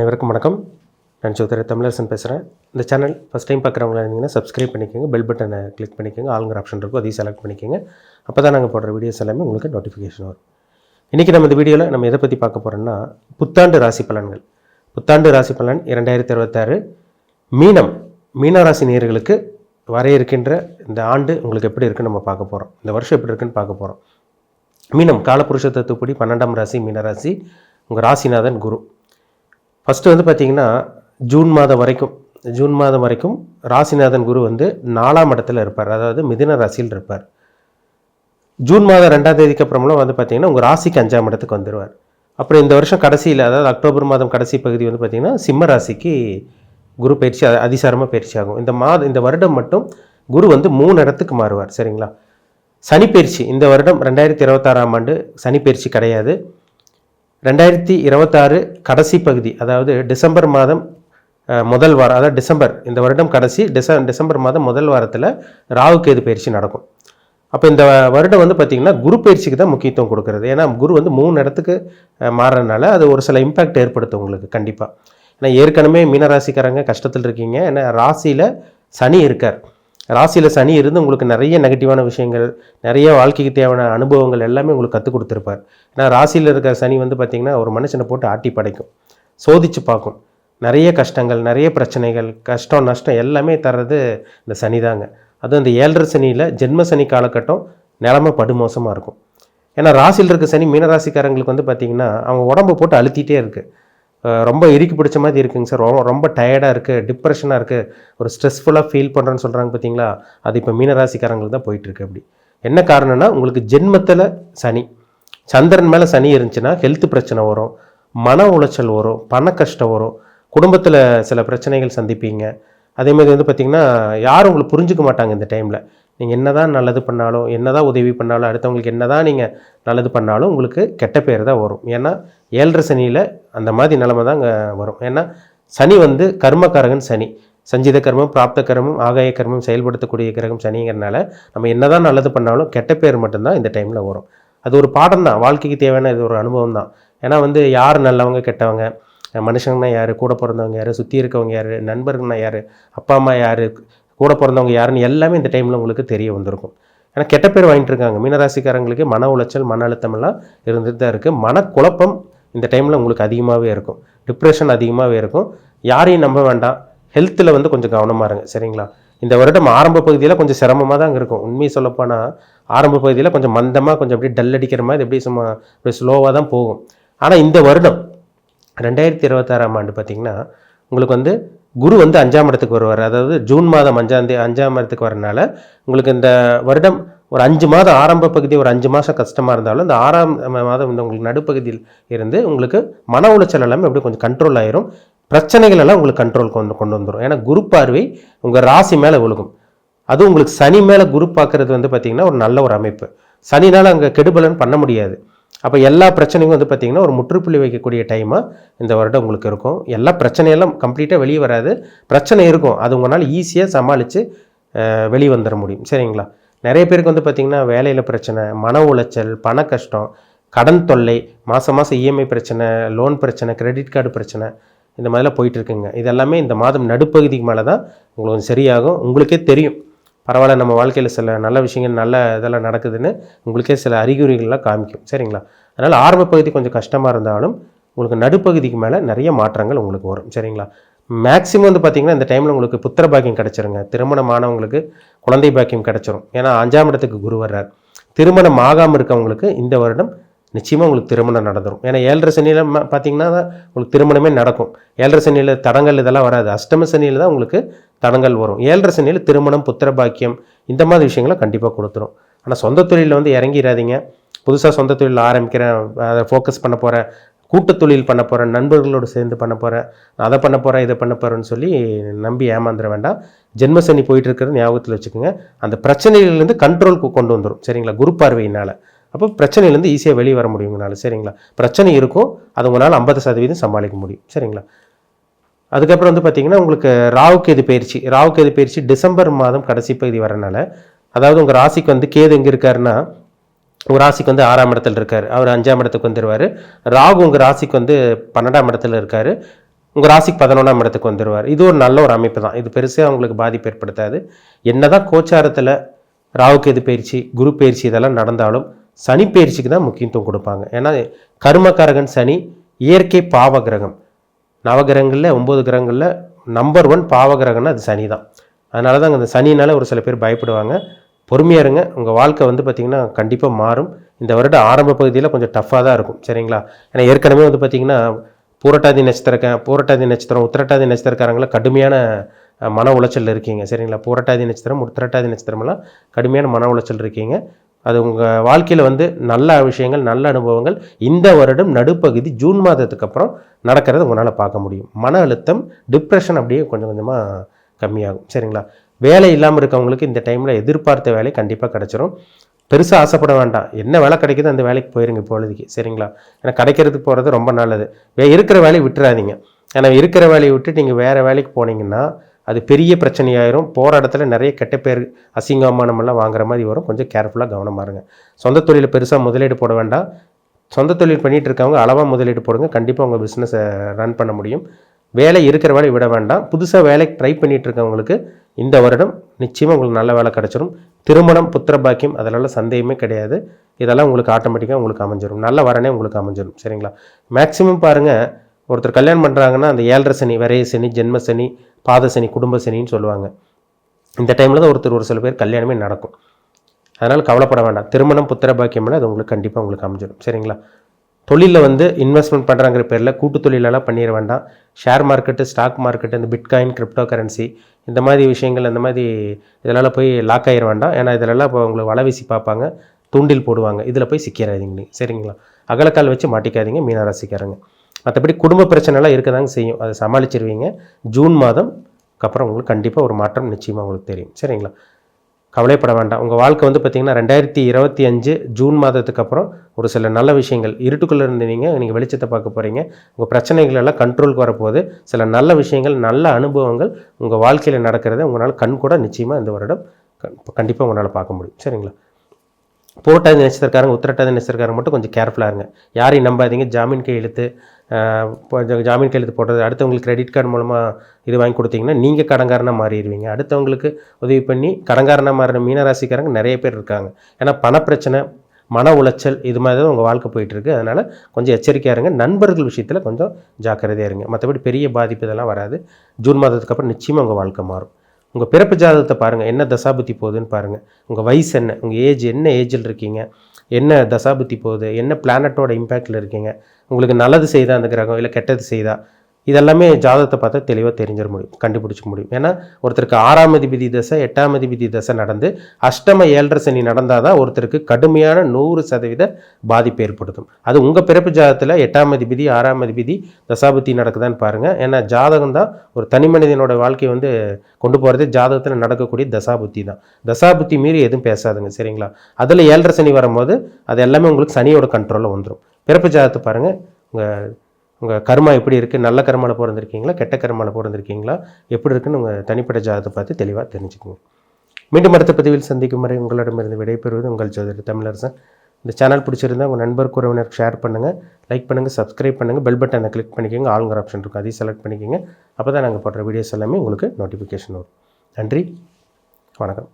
அனைவருக்கும் வணக்கம். நான் சௌதரி தமிழரசன் பேசுகிறேன் இந்த சேனல் ஃபஸ்ட் டைம் பார்க்குறவங்களா இருந்தீங்கன்னா சப்ஸ்கிரைப் பண்ணிக்கோங்க. பெல் பட்டனை கிளிக் பண்ணிக்கோங்க. ஆளுங்கிற ஆப்ஷன் இருக்கும் அதையும் செலக்ட் பண்ணிக்கோங்க. அப்போ தான் நாங்கள் போடுற வீடியோஸ் எல்லாமே உங்களுக்கு நோட்டிஃபிகேஷன் வரும். இன்றைக்கி நம்ம இந்த வீடியோவில் நம்ம எதை பற்றி பார்க்க போகிறோம்னா புத்தாண்டு ராசி பலன்கள். புத்தாண்டு ராசி பலன் இரண்டாயிரத்தி இருபத்தாறு. மீனம் மீன ராசி வர இருக்கின்ற இந்த ஆண்டு உங்களுக்கு எப்படி இருக்குன்னு நம்ம பார்க்க போகிறோம் இந்த வருஷம் எப்படி இருக்குன்னு பார்க்க போகிறோம் மீனம் காலபுருஷ தத்துவப்படி பன்னெண்டாம் ராசி மீனராசி. உங்கள் ராசிநாதன் குரு. ஃபஸ்ட்டு வந்து பார்த்தீங்கன்னா ஜூன் மாதம் வரைக்கும் ஜூன் மாதம் வரைக்கும் ராசிநாதன் குரு வந்து நாலாம் இடத்துல இருப்பார். அதாவது மிதின ராசியில் இருப்பார். ஜூன் மாதம் ரெண்டாம் தேதிக்கு அப்புறமெல்லாம் வந்து பார்த்தீங்கன்னா உங்கள் ராசிக்கு அஞ்சாம் இடத்துக்கு வந்துடுவார் அப்புறம் இந்த வருஷம் கடைசியில் அதாவது அக்டோபர் மாதம் கடைசி பகுதி வந்து பார்த்திங்கன்னா சிம்ம ராசிக்கு குரு பயிற்சி அ- அதிசாரமாக பயிற்சி ஆகும். இந்த மாதம் இந்த வருடம் மட்டும் குரு வந்து மூணு இடத்துக்கு மாறுவார் சரிங்களா? சனி பயிற்சி இந்த வருடம் ரெண்டாயிரத்தி இருபத்தாறாம் ஆண்டு சனி பயிற்சி கிடையாது. ரெண்டாயிரத்தி இருபத்தாறு கடைசி பகுதி அதாவது டிசம்பர் மாதம் முதல் வாரம் அதாவது டிசம்பர் இந்த வருடம் கடைசி டிச டிசம்பர் மாதம் முதல் வாரத்தில் ராகு கேது பயிற்சி நடக்கும். அப்போ இந்த வருடம் வந்து பார்த்திங்கன்னா குரு பயிற்சிக்கு தான் முக்கியத்துவம் கொடுக்குறது. ஏன்னா குரு வந்து மூணு இடத்துக்கு மாறுறதுனால அது ஒரு சில இம்பேக்ட் ஏற்படுத்தும் உங்களுக்கு கண்டிப்பாக ஏன்னா ஏற்கனவே மீனராசிக்காரங்க கஷ்டத்தில் இருக்கீங்க. ஏன்னா ராசியில் சனி இருக்கார். ராசியில் சனி இருந்து உங்களுக்கு நிறைய நெகட்டிவான விஷயங்கள் நிறைய வாழ்க்கைக்கு தேவையான அனுபவங்கள் எல்லாமே உங்களுக்கு கற்றுக் கொடுத்துருப்பார். ஏன்னா ராசியில் இருக்கிற சனி வந்து பார்த்திங்கன்னா ஒரு மனுஷனை போட்டு ஆட்டி படைக்கும். சோதிச்சு பார்க்கும். நிறைய கஷ்டங்கள் நிறைய பிரச்சனைகள் கஷ்டம் நஷ்டம் எல்லாமே தர்றது இந்த சனி தாங்க. அதுவும் இந்த ஏழரை சனியில் ஜென்ம சனி காலகட்டம் நிலமை படுமோசமாக இருக்கும். ஏன்னா ராசியில் இருக்க சனி மீனராசிக்காரங்களுக்கு வந்து பார்த்திங்கன்னா அவங்க உடம்பு போட்டு அழுத்திட்டே இருக்குது ரொம்ப இறுக்கி பிடிச்ச மாதிரி இருக்குங்க சார். ரொம்ப ரொம்ப டயர்டாக இருக்குது டிப்ரெஷனாக இருக்குது ஒரு ஸ்ட்ரெஸ்ஃபுல்லாக ஃபீல் பண்ணுறேன்னு சொல்கிறாங்க பார்த்தீங்களா அது இப்போ மீனராசிக்காரங்களுக்கு தான் போயிட்டுருக்கு அப்படி. என்ன காரணம்னா உங்களுக்கு ஜென்மத்தில் சனி. சந்திரன் மேலே சனி இருந்துச்சுன்னா ஹெல்த் பிரச்சனை வரும் மன உளைச்சல் வரும் பண கஷ்டம் வரும். குடும்பத்தில் சில பிரச்சனைகள் சந்திப்பீங்க. அதேமாதிரி வந்து பார்த்திங்கன்னா யாரும் உங்களுக்கு புரிஞ்சுக்க மாட்டாங்க இந்த டைமில் நீங்கள் என்னதான் நல்லது பண்ணாலும் என்னதான் உதவி பண்ணாலும் அடுத்தவங்களுக்கு என்னதான் நீங்கள் நல்லது பண்ணாலும் உங்களுக்கு கெட்ட பேர் தான் வரும். ஏன்னா ஏழரை சனியில் அந்த மாதிரி நிலமை தான் அங்கே வரும். ஏன்னா சனி வந்து கர்மக்காரகன் சனி. சஞ்சித கர்மம் பிராப்த கர்மம் ஆகாய கர்மம் செயல்படுத்தக்கூடிய கிரகம் சனிங்கிறனால நம்ம என்னதான் நல்லது பண்ணாலும் கெட்ட பேர் மட்டும்தான் இந்த டைமில் வரும். அது ஒரு பாடம் தான். வாழ்க்கைக்கு தேவையான இது ஒரு அனுபவம் தான். ஏன்னா வந்து யார் நல்லவங்க கெட்டவங்க? மனுஷங்கன்னா யார்? கூட பிறந்தவங்க யார்? சுற்றி இருக்கவங்க யார்? நண்பர்கள்னா யார்? அப்பா அம்மா யார்? கூட பிறந்தவங்க யாருன்னு எல்லாமே இந்த டைமில் உங்களுக்கு தெரிய வந்திருக்கும். ஏன்னா கெட்ட பேர் வாங்கிட்டு இருக்காங்க. மீனராசிக்காரங்களுக்கு மன உளைச்சல் மன அழுத்தம் எல்லாம் இருந்துட்டு தான் இருக்குது மனக்குழப்பம் இந்த டைமில் உங்களுக்கு அதிகமாகவே இருக்கும். டிப்ரெஷன் அதிகமாகவே இருக்கும். யாரையும் நம்ப வேண்டாம். ஹெல்த்தில் வந்து கொஞ்சம் கவனமாக இருங்க. சரிங்களா? இந்த வருடம் ஆரம்ப பகுதியில் கொஞ்சம் சிரமமாக தான் இருக்கும். உண்மையை சொல்லப்போனால் ஆரம்ப பகுதியில் கொஞ்சம் மந்தமாக கொஞ்சம் அப்படியே டல் அடிக்கிற மாதிரி எப்படி சும்மா அப்படியே ஸ்லோவாக தான் போகும். ஆனால் இந்த வருடம் ரெண்டாயிரத்தி இருபத்தாறாம் ஆண்டு பார்த்திங்கன்னா உங்களுக்கு வந்து குரு வந்து அஞ்சாம் இடத்துக்கு வருவார். அதாவது ஜூன் மாதம் அஞ்சாம் தேதி அஞ்சாம் இடத்துக்கு வரனால உங்களுக்கு இந்த வருடம் ஒரு அஞ்சு மாதம் ஆரம்ப பகுதி ஒரு அஞ்சு மாதம் கஷ்டமாக இருந்தாலும் இந்த ஆறாம் மாதம் இந்த உங்களுக்கு நடுப்பகுதியில் இருந்து உங்களுக்கு மன உளைச்சல் எல்லாமே அப்படியே கொஞ்சம் கண்ட்ரோல் ஆயிரும். பிரச்சனைகள் எல்லாம் உங்களுக்கு கண்ட்ரோல் கொண்டு கொண்டு வந்துடும் ஏன்னா குரு பார்வை உங்கள் ராசி மேலே விழுகும். அதுவும் உங்களுக்கு சனி மேலே குரு பார்க்குறது வந்து பார்த்திங்கன்னா ஒரு நல்ல ஒரு அமைப்பு. சனினால் அங்கே கெடுபலன் பண்ண முடியாது. அப்போ எல்லா பிரச்சனையும் வந்து பார்த்திங்கன்னா ஒரு முற்றுப்புள்ளி வைக்கக்கூடிய டைமாக இந்த வருடம் உங்களுக்கு இருக்கும். எல்லா பிரச்சனையெல்லாம் கம்ப்ளீட்டாக வெளியே வராது. பிரச்சனை இருக்கும். அது உங்களால் ஈஸியாக சமாளித்து வெளியே வந்துட முடியும். சரிங்களா? நிறைய பேருக்கு வந்து பார்த்திங்கன்னா வேலையில் பிரச்சனை மன உளைச்சல் பண கஷ்டம் கடன் தொல்லை மாதம் மாதம் இஎம்ஐ பிரச்சனை லோன் பிரச்சனை கிரெடிட் கார்டு பிரச்சனை இந்த மாதிரிலாம் போயிட்டுருக்குங்க இதெல்லாமே இந்த மாதம் நடுப்பகுதிக்கு மேலே தான் உங்களுக்கு சரியாகும். உங்களுக்கே தெரியும். பரவாயில்ல நம்ம வாழ்க்கையில் சில நல்ல விஷயங்கள் நல்ல இதெல்லாம் நடக்குதுன்னு உங்களுக்கே சில அறிகுறிகள்லாம் காமிக்கும். சரிங்களா? அதனால் ஆரம்ப பகுதி கொஞ்சம் கஷ்டமாக இருந்தாலும் உங்களுக்கு நடுப்பகுதிக்கு மேலே நிறைய மாற்றங்கள் உங்களுக்கு வரும். சரிங்களா? மேக்ஸிமம் வந்து பார்த்திங்கன்னா இந்த டைமில் உங்களுக்கு புத்திர பாக்கியம் கிடச்சிருங்க. திருமணமானவங்களுக்கு குழந்தை பாக்கியம் கிடச்சிரும். ஏன்னா அஞ்சாம் இடத்துக்கு குரு வர்றார். திருமணம் ஆகாமல் இருக்கவங்களுக்கு இந்த வருடம் நிச்சயமாக உங்களுக்கு திருமணம் நடந்துடும் ஏன்னா ஏழரை சனியில் பார்த்தீங்கன்னா உங்களுக்கு திருமணமே நடக்கும். ஏழரை சனியில் தடங்கள் இதெல்லாம் வராது. அஷ்டம சனியில் தான் உங்களுக்கு தடங்கள் வரும். ஏழரை சனியில் திருமணம் புத்திர பாக்கியம் இந்த மாதிரி விஷயங்களை கண்டிப்பாக கொடுத்துரும். ஆனால் சொந்த தொழிலில் வந்து இறங்கிடாதீங்க புதுசாக சொந்த தொழில் ஆரம்பிக்கிறேன் அதை ஃபோக்கஸ் பண்ண போகிறேன் கூட்டு தொழில் பண்ண போகிறேன் நண்பர்களோடு சேர்ந்து பண்ண போகிறேன் அதை பண்ண போகிறேன் இதை பண்ண போகிறேன்னு சொல்லி நம்பி ஏமாந்துட வேண்டாம். ஜென்ம சனி போயிட்டு இருக்கிறது ஞாபகத்தில் வச்சுக்கோங்க. அந்த பிரச்சனையிலேருந்து கண்ட்ரோலுக்கு கொண்டு வந்துடும் சரிங்களா? குரு பார்வையினால். அப்போ பிரச்சனையிலேருந்து ஈஸியாக வெளியே வர முடியும் உங்களால். சரிங்களா? பிரச்சனை இருக்கும் அது உங்களால் ஐம்பது சதவீதம் சமாளிக்க முடியும். சரிங்களா? அதுக்கப்புறம் வந்து பார்த்திங்கன்னா உங்களுக்கு ராகு கேது பயிற்சி. ராகு கேது பயிற்சி டிசம்பர் மாதம் கடைசி பகுதி வரனால அதாவது உங்கள் ராசிக்கு வந்து கேது எங்கே இருக்காருன்னா உங்கள் ராசிக்கு வந்து ஆறாம் இடத்துல இருக்கார். அவர் அஞ்சாம் இடத்துக்கு வந்துடுவார் ராகு உங்கள் ராசிக்கு வந்து பன்னெண்டாம் இடத்துல இருக்கார். உங்கள் ராசிக்கு பதினொன்றாம் இடத்துக்கு வந்துடுவார் இது ஒரு நல்ல ஒரு அமைப்பு தான். இது பெருசாக உங்களுக்கு பாதிப்பு ஏற்படுத்தாது. என்ன தான் கோச்சாரத்தில் ராவுக்கு எது பயிற்சி குரு பயிற்சி இதெல்லாம் நடந்தாலும் சனி பயிற்சிக்கு தான் முக்கியத்துவம் கொடுப்பாங்க. ஏன்னா கர்மகாரகன் சனி இயற்கை பாவ கிரகம் நவகிரகங்களில் ஒம்பது கிரகங்களில் நம்பர் ஒன் பாவ கிரகம்னா அது சனி தான். அதனால தான் அந்த சனினால் ஒரு சில பேர் பயப்படுவாங்க. பொறுமையாக இருங்க. உங்கள் வாழ்க்கை வந்து பார்த்திங்கன்னா கண்டிப்பாக மாறும். இந்த வருட ஆரம்ப பகுதியில் கொஞ்சம் டஃப்பாக தான் இருக்கும். சரிங்களா? ஏன்னா ஏற்கனவே வந்து பார்த்திங்கன்னா பூரட்டாதி நட்சத்திரக்க பூரட்டாதி நட்சத்திரம் உத்திரட்டாதி நட்சத்திரக்காரங்களாம் கடுமையான மன உளைச்சல் இருக்கீங்க. சரிங்களா? பூரட்டாதி நட்சத்திரம் உத்திரட்டாதி நட்சத்திரமெல்லாம் கடுமையான மன உளைச்சல் இருக்கீங்க. அது உங்கள் வாழ்க்கையில் வந்து நல்ல விஷயங்கள் நல்ல அனுபவங்கள் இந்த வருடம் நடுப்பகுதி ஜூன் மாதத்துக்கு அப்புறம் நடக்கிறத உங்களால் பார்க்க முடியும். மன அழுத்தம் டிப்ரெஷன் அப்படியே கொஞ்சம் கொஞ்சமாக கம்மியாகும். சரிங்களா? வேலை இல்லாமல் இருக்கவங்களுக்கு இந்த டைமில் எதிர்பார்த்த வேலை கண்டிப்பாக கிடச்சிரும். பெருசாக ஆசைப்பட வேண்டாம். என்ன வேலை கிடைக்குதோ அந்த வேலைக்கு போயிருங்க இப்பொழுதுக்கு. சரிங்களா? ஏன்னா கிடைக்கிறதுக்கு போகிறது ரொம்ப நல்லது. வே இருக்கிற வேலையை விட்டுறாதீங்க. ஏன்னா இருக்கிற வேலையை விட்டு நீங்கள் வேறு வேலைக்கு போனீங்கன்னா அது பெரிய பிரச்சனையாயிரும். போகிற இடத்துல நிறைய கெட்ட பேர் அசிங்கமானமெல்லாம் வாங்குற மாதிரி வரும். கொஞ்சம் கேர்ஃபுல்லாக கவனமாக இருங்க. சொந்த தொழிலில் பெருசாக முதலீடு போட வேண்டாம். சொந்த தொழில் பண்ணிகிட்டு இருக்கவங்க அளவாக முதலீடு போடுங்க. கண்டிப்பாக உங்கள் பிஸ்னஸை ரன் பண்ண முடியும். வேலை இருக்கிற வேலையை விட வேண்டாம். புதுசாக வேலைக்கு ட்ரை பண்ணிகிட்டு இருக்கவங்களுக்கு இந்த வருடம் நிச்சயமாக உங்களுக்கு நல்ல வேலை கிடச்சிரும். திருமணம் புத்திர பாக்கியம் அதெல்லாம் சந்தேகமே கிடையாது. இதெல்லாம் உங்களுக்கு ஆட்டோமேட்டிக்காக உங்களுக்கு அமைஞ்சிரும். நல்ல வரனே உங்களுக்கு அமைஞ்சிடும் சரிங்களா? மேக்ஸிமம் பாருங்கள் ஒருத்தர் கல்யாணம் பண்ணுறாங்கன்னா அந்த ஏழரை சனி வரைய சனி ஜென்ம சனி பாத சனி குடும்ப சனின்னு சொல்லுவாங்க. இந்த டைமில் தான் ஒருத்தர் ஒரு சில பேர் கல்யாணமே நடக்கும். அதனால் கவலைப்பட வேண்டாம். திருமணம் புத்திர பாக்கியம்னா அது உங்களுக்கு கண்டிப்பாக உங்களுக்கு அமைஞ்சிடும் சரிங்களா? தொழிலில் வந்து இன்வெஸ்ட்மெண்ட் பண்ணுறாங்கிற பேரில் கூட்டு தொழிலெல்லாம் பண்ணிட வேண்டாம். ஷேர் மார்க்கெட்டு ஸ்டாக் மார்க்கெட்டு இந்த பிட்காயின் கிரிப்டோ கரன்சி இந்த மாதிரி விஷயங்கள் இந்த மாதிரி இதெல்லாம் போய் லாக் ஆகிட வேண்டாம். ஏன்னா இதிலெல்லாம் இப்போ உங்களுக்கு வலை வீசி பார்ப்பாங்க. தூண்டில் போடுவாங்க. இதில் போய் சிக்கிறாதீங்க சரிங்களா? அகலக்கால் வச்சு மாட்டிக்காதீங்க. மீனராசிக்காரங்க. மற்றபடி குடும்ப பிரச்சனைலாம் இருக்க தாங்க செய்யும். அதை சமாளிச்சிருவீங்க. ஜூன் மாதம் அப்புறம் உங்களுக்கு கண்டிப்பாக ஒரு மாற்றம் நிச்சயமாக உங்களுக்கு தெரியும். சரிங்களா? கவலைப்பட வேண்டாம். உங்கள் வாழ்க்கை வந்து பார்த்திங்கன்னா ரெண்டாயிரத்தி இருபத்தி அஞ்சு ஜூன் மாதத்துக்கு அப்புறம் ஒரு சில நல்ல விஷயங்கள் இருட்டுக்குள்ளே இருந்து நீங்கள் நீங்கள் வெளிச்சத்தை பார்க்க போகிறீங்க உங்கள் பிரச்சனைகள் எல்லாம் கண்ட்ரோலுக்கு வரப்போகுது. சில நல்ல விஷயங்கள் நல்ல அனுபவங்கள் உங்கள் வாழ்க்கையில் நடக்கிறத உங்களால் கண் கூட நிச்சயமாக இந்த வருடம் கண்டிப்பாக உங்களால் பார்க்க முடியும். சரிங்களா? போட்டாதி நட்சத்திரக்காரங்க உத்திரட்டாதி நட்சத்திரக்காரங்க மட்டும் கொஞ்சம் கேர்ஃபுல்லாக இருங்க. யாரையும் நம்பாதீங்க ஜாமீன் கையெழுத்து ஜாமீன் கையெழுத்து போடுறது அடுத்தவங்களுக்கு கிரெடிட் கார்டு மூலமாக இது வாங்கி கொடுத்தீங்கன்னா நீங்கள் கடங்காரனாக மாறிடுவீங்க. அடுத்தவங்களுக்கு உதவி பண்ணி கடங்காரனாக மாறின மீனராசிக்காரங்க நிறைய பேர் இருக்காங்க. ஏன்னா பணப்பிரச்சனை மன உளைச்சல் இது மாதிரி தான் உங்கள் வாழ்க்கை போயிட்டுருக்கு. அதனால் கொஞ்சம் எச்சரிக்கையாக இருங்க. நண்பர்கள் விஷயத்தில் கொஞ்சம் ஜாக்கிரதையாக இருங்க. மற்றபடி பெரிய பாதிப்பு இதெல்லாம் வராது. ஜூன் மாதத்துக்கு அப்புறம் நிச்சயமாக உங்கள் வாழ்க்கை மாறும். உங்கள் பிறப்பு ஜாதகத்தை பாருங்கள் என்ன தசாபுத்தி போகுதுன்னு பாருங்கள் உங்கள் வயசு என்ன? உங்கள் ஏஜ் என்ன ஏஜில் இருக்கீங்க? என்ன தசாபுத்தி போகுது? என்ன பிளானட்டோட இம்பேக்டில் இருக்கீங்க? உங்களுக்கு நல்லது செய்தா அந்த கிரகம் இல்லை கெட்டது செய்தா? இதெல்லாமே ஜாதகத்தை பார்த்தா தெளிவாக தெரிஞ்சிட முடியும் கண்டுபிடிச்சிக்க முடியும். ஏன்னா ஒருத்தருக்கு ஆறாம் அதிபதி தசை எட்டாம் அதிபதி தசை நடந்து அஷ்டம ஏழரை சனி நடந்தால் தான் ஒருத்தருக்கு கடுமையான நூறு சதவீத பாதிப்பு ஏற்படுத்தும். அது உங்கள் பிறப்பு ஜாதகத்தில் எட்டாம் அதிபதி ஆறாம் அதிபதி தசாபதி நடக்குதான்னு பாருங்கள் ஏன்னா ஜாதகம் தான் ஒரு தனி மனிதனோட வாழ்க்கையை வந்து கொண்டு போகிறது ஜாதகத்தில் நடக்கக்கூடிய தசாபுத்தி தான். தசாபுத்தி மீறி எதுவும் பேசாதுங்க சரிங்களா? அதில் ஏழரை சனி வரும்போது அது எல்லாமே உங்களுக்கு சனியோட கண்ட்ரோலில் வந்துடும் பிறப்பு ஜாதகத்தை பாருங்கள் உங்கள் உங்கள் கர்மா எப்படி இருக்குது நல்ல கர்மாவில் பிறந்திருக்கீங்களா? கெட்ட கர்மாவில் பிறந்திருக்கீங்களா? எப்படி இருக்குன்னு உங்கள் தனிப்பட்ட ஜாதகத்தை பார்த்து தெளிவாக தெரிஞ்சுக்கோங்க. மீண்டும் அடுத்த பதிவில் சந்திக்கும் வரை உங்களிடமிருந்து விடைபெறுவது உங்கள் ஜோதிடர் தமிழரசன். இந்த சேனல் பிடிச்சிருந்தா உங்கள் நண்பருக்கு உறவினருக்கு ஷேர் பண்ணுங்கள் லைக் பண்ணுங்கள் சப்ஸ்கிரைப் பண்ணுங்கள் பெல் பட்டனை கிளிக் பண்ணிக்கோங்க ஆளுங்கிற ஆப்ஷன் இருக்கும் அதையும் செலக்ட் பண்ணிக்கோங்க. அப்போ தான் நாங்கள் போடுற வீடியோஸ் எல்லாமே உங்களுக்கு நோட்டிஃபிகேஷன் வரும். நன்றி வணக்கம்.